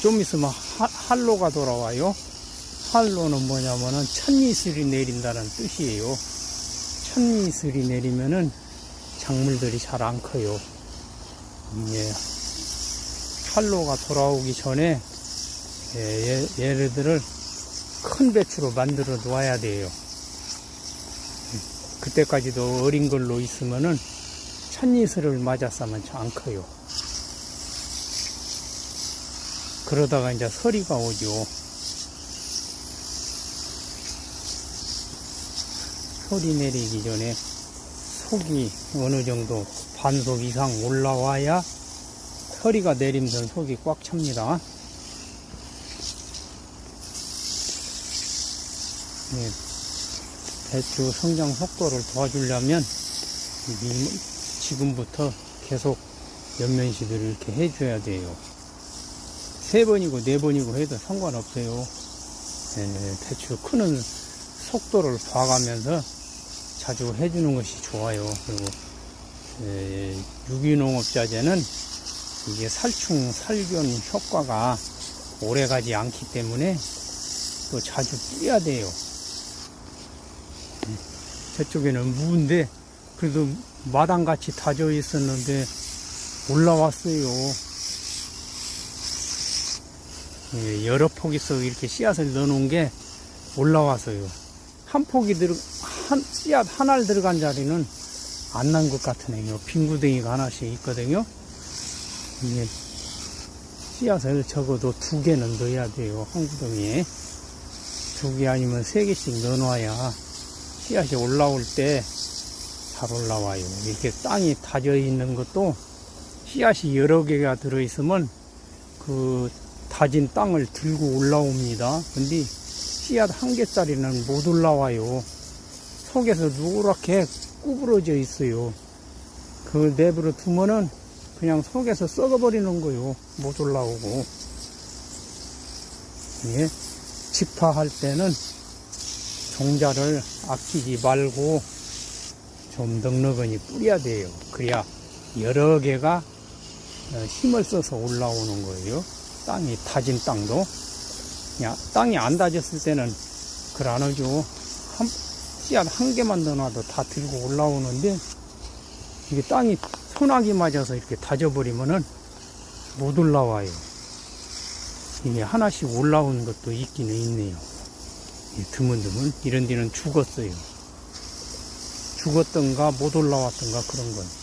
좀 있으면 하- 한로가 돌아와요. 한로는 뭐냐면은 천이슬이 내린다는 뜻이에요. 천이슬이 내리면은 작물들이 잘 안 커요. 예. 한로가 돌아오기 전에 예, 얘- 얘네들을 큰 배추로 만들어 놓아야 돼요. 그때까지도 어린 걸로 있으면은 천이슬을 맞았으면 안 커요. 그러다가 이제 서리가 오죠. 소리 내리기 전에 속이 어느 정도 반속 이상 올라와야 서리가 내리면 속이 꽉 찹니다. 네, 배추 성장 속도를 도와주려면 이- 지금부터 계속 연면시들을 이렇게 해줘야 돼요. 세 번이고 네 번이고 해도 상관없어요. 예, 배추 크는 속도를 봐가면서 자주 해주는 것이 좋아요. 그리고 예, 유기농업자재는 이게 살충 살균 효과가 오래가지 않기 때문에 또 자주 뿌려야 돼요. 음, 저쪽에는 무인데 그래도 마당같이 다져 있었는데 올라왔어요. 예, 여러 폭에서 이렇게 씨앗을 넣어놓은 게 올라와서요. 한 폭이 들어, 한, 씨앗 하나를 들어간 자리는 안 난 것 같으네요. 빈 구덩이가 하나씩 있거든요. 이게 씨앗을 적어도 두 개는 넣어야 돼요. 한 구덩이에. 두 개 아니면 세 개씩 넣어놔야 씨앗이 올라올 때 잘 올라와요. 이렇게 땅이 다져 있는 것도 씨앗이 여러 개가 들어있으면 그 다진 땅을 들고 올라옵니다. 근데 씨앗 한 개짜리는 못 올라와요. 속에서 누렇게 구부러져 있어요. 그걸 내버려 두면은 그냥 속에서 썩어버리는 거요. 못 올라오고. 예. 집화할 때는 종자를 아끼지 말고 좀 넉넉하니 뿌려야 돼요. 그래야 여러 개가 어, 힘을 써서 올라오는 거예요. 땅이 다진 땅도. 그냥 땅이 안 다졌을 때는 하죠. 한, 씨앗 한 개만 넣어놔도 다 들고 올라오는데 이게 땅이 소나기 맞아서 이렇게 다져버리면은 못 올라와요. 이게 하나씩 올라오는 것도 있기는 있네요. 이 드문드문 이런 데는 죽었어요. 죽었던가 못 올라왔던가 그런 건.